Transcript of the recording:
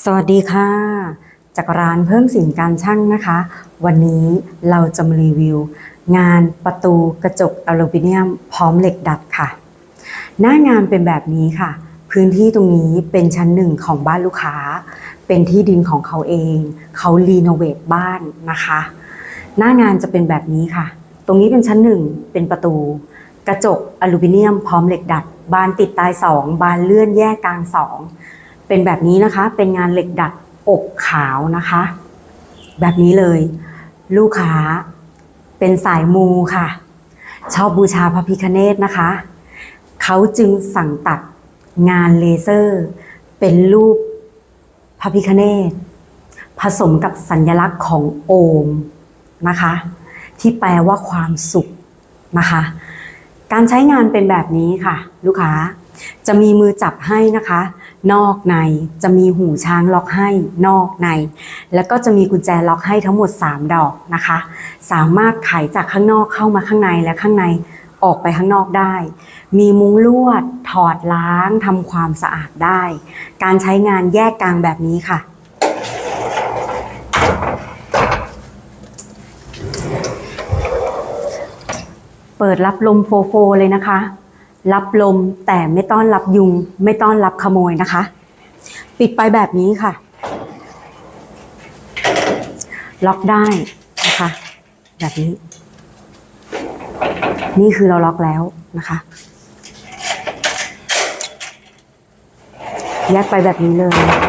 สวัสดีค่ะ จากร้านเพิ่มสินการช่างนะคะ วันนี้เราจะมารีวิว งานประตูกระจกอลูมิเนียมพร้อมเหล็กดัดค่ะ หน้างานเป็นแบบนี้ค่ะ พื้นที่ตรงนี้เป็นชั้นหนึ่งของบ้านลูกค้า เป็นที่ดินของเขาเอง เขารีโนเวทบ้านนะคะ หน้างานจะเป็นแบบนี้ค่ะ ตรงนี้เป็นชั้นหนึ่งเป็นประตู กระจกอลูมิเนียมพร้อมเหล็กดัด บานติดตายสองบานเลื่อนแยกกลางสอง เป็นแบบนี้นะคะ เป็นงานเหล็กดัดอบขาวนะคะ แบบนี้เลย ลูกค้าเป็นสายมูค่ะ ชอบบูชาพระพิคเนตนะคะ เขาจึงสั่งตัดงานเลเซอร์ เป็นรูปพระพิคเนตผสมกับสัญลักษณ์ของโอมนะคะ ที่แปลว่าความสุขนะคะ การใช้งานเป็นแบบนี้ค่ะ ลูกค้า จะมีมือจับให้นะคะ นอกในจะมีหูช้างล็อกให้นอกใน แล้วก็จะมีกุญแจล็อกให้ทั้งหมด 3 ดอกนะคะ สามารถไขจากข้างนอกเข้ามาข้างในและข้างในออกไปข้างนอกได้ มีมุ้งลวด ถอดล้างทำความสะอาดได้ การใช้งานแยกกลางแบบนี้ค่ะ เปิดรับลมโฟโฟเลยนะคะ รับลมแต่ไม่ต้อนรับยุง ไม่ต้อนรับขโมยนะคะ ปิดไปแบบนี้ค่ะ ล็อกได้นะคะ แบบนี้ นี่คือเราล็อกแล้วนะคะแยกไปแบบนี้เลย